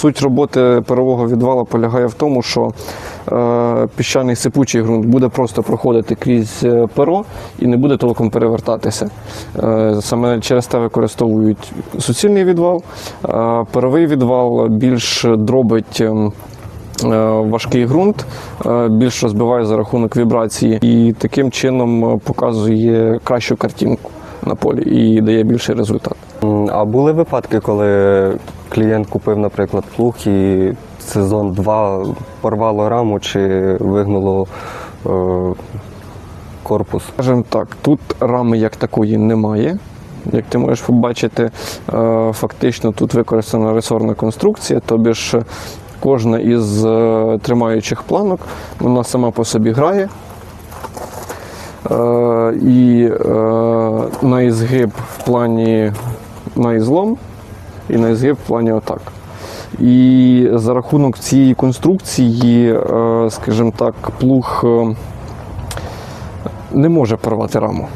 Суть роботи парового відвалу полягає в тому, що е, піщаний сипучий ґрунт буде просто проходити крізь е, перо і не буде толком перевертатися. Е, саме через те використовують суцільний відвал. Паровий відвал більш дробить. ем, Важкий ґрунт більш розбиває за рахунок вібрації і таким чином показує кращу картинку на полі і дає більший результат. А були випадки, коли клієнт купив, наприклад, плуг і сезон 2 порвало раму чи вигнуло е, корпус? Скажімо так, тут рами як такої немає. Як ти можеш побачити, е, фактично тут використана ресорна конструкція, тобі ж кожна із е, тримаючих планок, вона сама по собі грає. Е, І е, на ізгиб в плані на ізлом і на ізгиб в плані отак. І за рахунок цієї конструкції, е, скажімо так, плуг не може порвати раму.